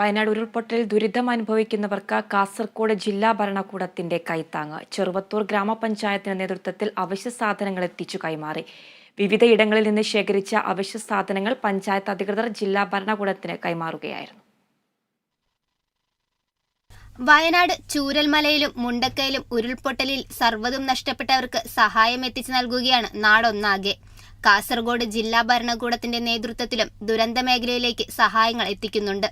വയനാട് ഉരുൾപൊട്ടൽ ദുരിതം അനുഭവിക്കുന്നവർക്ക് കാസർഗോഡ് ജില്ലാ ഭരണകൂടത്തിന്റെ കൈത്താങ്ങ്. ചെറുവത്തൂർ ഗ്രാമപഞ്ചായത്തിന്റെ നേതൃത്വത്തിൽ അവശ്യ സാധനങ്ങൾ എത്തിച്ചു കൈമാറി. വിവിധ ഇടങ്ങളിൽ നിന്ന് ശേഖരിച്ച അവശ്യ സാധനങ്ങൾ പഞ്ചായത്ത് അധികൃതർ ജില്ലാ ഭരണകൂടത്തിന് കൈമാറുകയായിരുന്നു. വയനാട് ചൂരൽമലയിലും മുണ്ടക്കയിലും ഉരുൾപൊട്ടലിൽ സർവതും നഷ്ടപ്പെട്ടവർക്ക് സഹായം എത്തിച്ചു നൽകുകയാണ് നാടൊന്നാകെ. കാസർഗോഡ് ജില്ലാ ഭരണകൂടത്തിന്റെ നേതൃത്വത്തിലും ദുരന്ത മേഖലയിലേക്ക് സഹായങ്ങൾ എത്തിക്കുന്നുണ്ട്.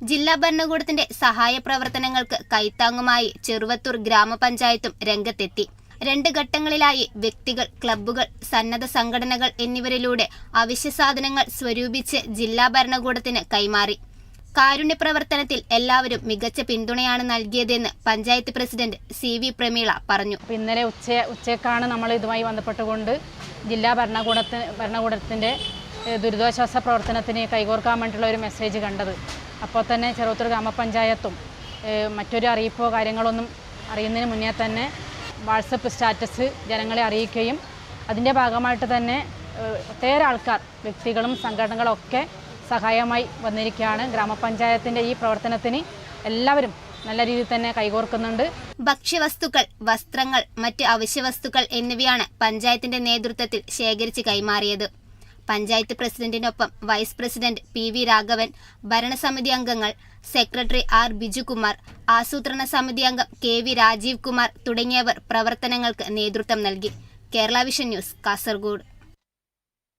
ജില്ലാ ഭരണകൂടത്തിന്റെ സഹായ പ്രവർത്തനങ്ങൾക്ക് കൈത്താങ്ങുമായി ചെറുവത്തൂർ ഗ്രാമപഞ്ചായത്തും രംഗത്തെത്തി. രണ്ട് ഘട്ടങ്ങളിലായി വ്യക്തികൾ ക്ലബ്ബുകൾ സന്നദ്ധ സംഘടനകൾ എന്നിവരിലൂടെ അവശ്യ സാധനങ്ങൾ സ്വരൂപിച്ച് ജില്ലാ ഭരണകൂടത്തിന് കൈമാറി. കാരുണ്യ പ്രവർത്തനത്തിൽ എല്ലാവരും മികച്ച പിന്തുണയാണ് നൽകിയതെന്ന് panchayat president C V Prameela പറഞ്ഞു. ഇന്നലെ ഉച്ച ഉച്ചക്കാണ് നമ്മൾ ഇതുമായി ബന്ധപ്പെട്ടുകൊണ്ട് ജില്ലാ ഭരണകൂടത്തിന് ഭരണകൂടത്തിന്റെ ഏഹ്, ദുരിതാശ്വാസ പ്രവർത്തനത്തിന് കൈകോർക്കാൻ വേണ്ടിയുള്ള ഒരു മെസ്സേജ് കണ്ടത്. അപ്പോൾ തന്നെ ചെറുത്തൂർ ഗ്രാമപഞ്ചായത്തും മറ്റൊരു അറിയിപ്പോ കാര്യങ്ങളൊന്നും അറിയുന്നതിന് മുന്നേ തന്നെ വാട്സപ്പ് സ്റ്റാറ്റസ് ജനങ്ങളെ അറിയിക്കുകയും അതിന്റെ ഭാഗമായിട്ട് തന്നെ ഒട്ടേറെ ആൾക്കാർ വ്യക്തികളും സംഘടനകളൊക്കെ സഹായമായി വന്നിരിക്കുകയാണ്. ഗ്രാമപഞ്ചായത്തിന്റെ ഈ പ്രവർത്തനത്തിന് എല്ലാവരും നല്ല രീതിയിൽ തന്നെ കൈകോർക്കുന്നുണ്ട്. ഭക്ഷ്യവസ്തുക്കൾ വസ്ത്രങ്ങൾ മറ്റ് അവശ്യവസ്തുക്കൾ എന്നിവയാണ് പഞ്ചായത്തിന്റെ നേതൃത്വത്തിൽ ശേഖരിച്ച് കൈമാറിയത്. Panchayat പ്രസിഡന്റിനൊപ്പം vice president P V Raghavan ഭരണസമിതി അംഗങ്ങൾ സെക്രട്ടറി ആർ ബിജുകുമാർ ആസൂത്രണ സമിതി അംഗം കെ വി രാജീവ് കുമാർ തുടങ്ങിയവർ പ്രവർത്തനങ്ങൾക്ക് നേതൃത്വം നൽകി. Kerala vision news Kasaragod.